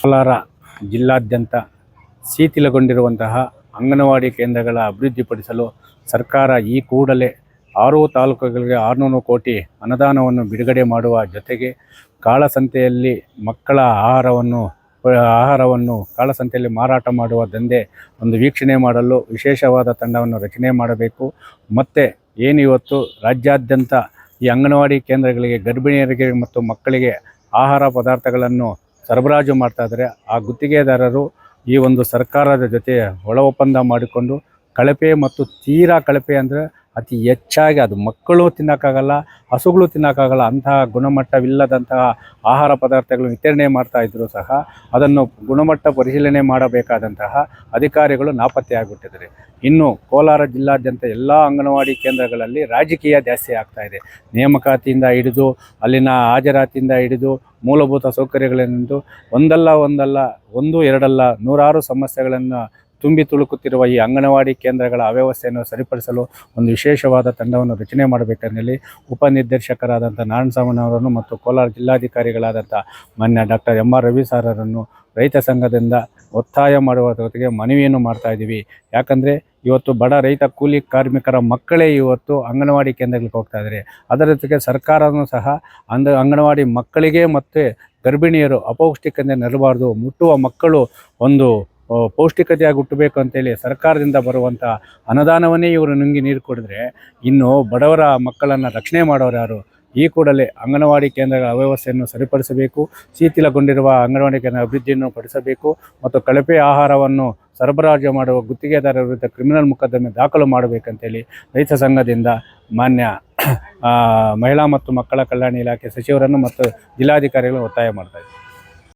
ಕೋಲಾರ ಜಿಲ್ಲಾದ್ಯಂತ ಶಿಥಿಲಗೊಂಡಿರುವಂತಹ ಅಂಗನವಾಡಿ ಕೇಂದ್ರಗಳ ಅಭಿವೃದ್ಧಿಪಡಿಸಲು ಸರ್ಕಾರ ಈ ಕೂಡಲೇ ಆರು ತಾಲೂಕುಗಳಿಗೆ ಆರುನೂರು ಕೋಟಿ ಅನುದಾನವನ್ನು ಬಿಡುಗಡೆ ಮಾಡುವ ಜೊತೆಗೆ ಕಾಳಸಂತೆಯಲ್ಲಿ ಮಕ್ಕಳ ಆಹಾರವನ್ನು ಆಹಾರವನ್ನು ಕಾಳಸಂತೆಯಲ್ಲಿ ಮಾರಾಟ ಮಾಡುವ ದಂಧೆ ಒಂದು ವೀಕ್ಷಣೆ ಮಾಡಲು ವಿಶೇಷವಾದ ತಂಡವನ್ನು ರಚನೆ ಮಾಡಬೇಕು. ಮತ್ತು ಏನು ಇವತ್ತು ರಾಜ್ಯಾದ್ಯಂತ ಈ ಅಂಗನವಾಡಿ ಕೇಂದ್ರಗಳಿಗೆ ಗರ್ಭಿಣಿಯರಿಗೆ ಮತ್ತು ಮಕ್ಕಳಿಗೆ ಆಹಾರ ಪದಾರ್ಥಗಳನ್ನು ಸರಬರಾಜು ಮಾಡ್ತಾ ಇದ್ದಾರೆ. ಆ ಗುತ್ತಿಗೆದಾರರು ಈ ಒಂದು ಸರ್ಕಾರದ ಜೊತೆ ಒಳ ಒಪ್ಪಂದ ಮಾಡಿಕೊಂಡು ಕಳಪೆ ಮತ್ತು ತೀರಾ ಕಳಪೆ ಅಂದರೆ ಅತಿ ಹೆಚ್ಚಾಗಿ ಅದು ಮಕ್ಕಳು ತಿನ್ನೋಕ್ಕಾಗಲ್ಲ, ಹಸುಗಳು ತಿನ್ನೋಕ್ಕಾಗಲ್ಲ, ಅಂತಹ ಗುಣಮಟ್ಟವಿಲ್ಲದಂತಹ ಆಹಾರ ಪದಾರ್ಥಗಳು ವಿತರಣೆ ಮಾಡ್ತಾ ಇದ್ದರೂ ಸಹ ಅದನ್ನು ಗುಣಮಟ್ಟ ಪರಿಶೀಲನೆ ಮಾಡಬೇಕಾದಂತಹ ಅಧಿಕಾರಿಗಳು ನಾಪತ್ತೆಯಾಗಿಬಿಟ್ಟಿದ್ದಾರೆ ಇನ್ನು ಕೋಲಾರ ಜಿಲ್ಲಾದ್ಯಂತ ಎಲ್ಲ ಅಂಗನವಾಡಿ ಕೇಂದ್ರಗಳಲ್ಲಿ ರಾಜಕೀಯ ಜಾಸ್ತಿ ಆಗ್ತಾ ಇದೆ. ನೇಮಕಾತಿಯಿಂದ ಹಿಡಿದು, ಅಲ್ಲಿನ ಹಾಜರಾತಿಯಿಂದ ಹಿಡಿದು, ಮೂಲಭೂತ ಸೌಕರ್ಯಗಳೆಂದು ಒಂದಲ್ಲ ಒಂದಲ್ಲ ಒಂದು, ಎರಡಲ್ಲ ನೂರಾರು ಸಮಸ್ಯೆಗಳನ್ನು ತುಂಬಿ ತುಳುಕುತ್ತಿರುವ ಈ ಅಂಗನವಾಡಿ ಕೇಂದ್ರಗಳ ಅವ್ಯವಸ್ಥೆಯನ್ನು ಸರಿಪಡಿಸಲು ಒಂದು ವಿಶೇಷವಾದ ತಂಡವನ್ನು ರಚನೆ ಮಾಡಬೇಕೆಂದಲ್ಲಿ ಉಪನಿರ್ದೇಶಕರಾದಂಥ ನಾರಾಯಣಸ್ವಾಮಿನವರನ್ನು ಮತ್ತು ಕೋಲಾರ ಜಿಲ್ಲಾಧಿಕಾರಿಗಳಾದಂಥ ಮಾನ್ಯ ಡಾಕ್ಟರ್ ಎಂ ಆರ್ ರವಿ ಸಾರರನ್ನು ರೈತ ಸಂಘದಿಂದ ಒತ್ತಾಯ ಮಾಡುವ ಜೊತೆಗೆ ಮನವಿಯನ್ನು ಮಾಡ್ತಾ ಇದ್ದೀವಿ. ಯಾಕಂದರೆ ಇವತ್ತು ಬಡ ರೈತ ಕೂಲಿ ಕಾರ್ಮಿಕರ ಮಕ್ಕಳೇ ಇವತ್ತು ಅಂಗನವಾಡಿ ಕೇಂದ್ರಗಳಿಗೆ ಹೋಗ್ತಾ ಇದ್ದಾರೆ. ಅದರ ಜೊತೆಗೆ ಸರ್ಕಾರನೂ ಸಹ ಅಂದ ಅಂಗನವಾಡಿ ಮಕ್ಕಳಿಗೆ ಮತ್ತು ಗರ್ಭಿಣಿಯರು ಅಪೌಷ್ಟಿಕತೆ ನೆರಬಾರ್ದು ಮುಟ್ಟುವ ಮಕ್ಕಳು ಒಂದು ಪೌಷ್ಟಿಕತೆಯಾಗಿ ಹುಟ್ಟಬೇಕು ಅಂತೇಳಿ ಸರ್ಕಾರದಿಂದ ಬರುವಂಥ ಅನುದಾನವನ್ನೇ ಇವರು ನುಂಗಿ ನೀರು ಕುಡಿದ್ರೆ ಇನ್ನು ಬಡವರ ಮಕ್ಕಳನ್ನು ರಕ್ಷಣೆ ಮಾಡೋರು ಯಾರು? ಈ ಕೂಡಲೇ ಅಂಗನವಾಡಿ ಕೇಂದ್ರಗಳ ಅವ್ಯವಸ್ಥೆಯನ್ನು ಸರಿಪಡಿಸಬೇಕು, ಶಿಥಿಲಗೊಂಡಿರುವ ಅಂಗನವಾಡಿ ಕೇಂದ್ರ ಅಭಿವೃದ್ಧಿಯನ್ನು ಪಡಿಸಬೇಕು ಮತ್ತು ಕಳಪೆ ಆಹಾರವನ್ನು ಸರಬರಾಜು ಮಾಡುವ ಗುತ್ತಿಗೆದಾರರ ವಿರುದ್ಧ ಕ್ರಿಮಿನಲ್ ಮೊಕದ್ದಮೆ ದಾಖಲು ಮಾಡಬೇಕಂತೇಳಿ ರೈತ ಸಂಘದಿಂದ ಮಾನ್ಯ ಮಹಿಳಾ ಮತ್ತು ಮಕ್ಕಳ ಕಲ್ಯಾಣ ಇಲಾಖೆ ಸಚಿವರನ್ನು ಮತ್ತು ಜಿಲ್ಲಾಧಿಕಾರಿಗಳನ್ನು ಒತ್ತಾಯ ಮಾಡ್ತಾ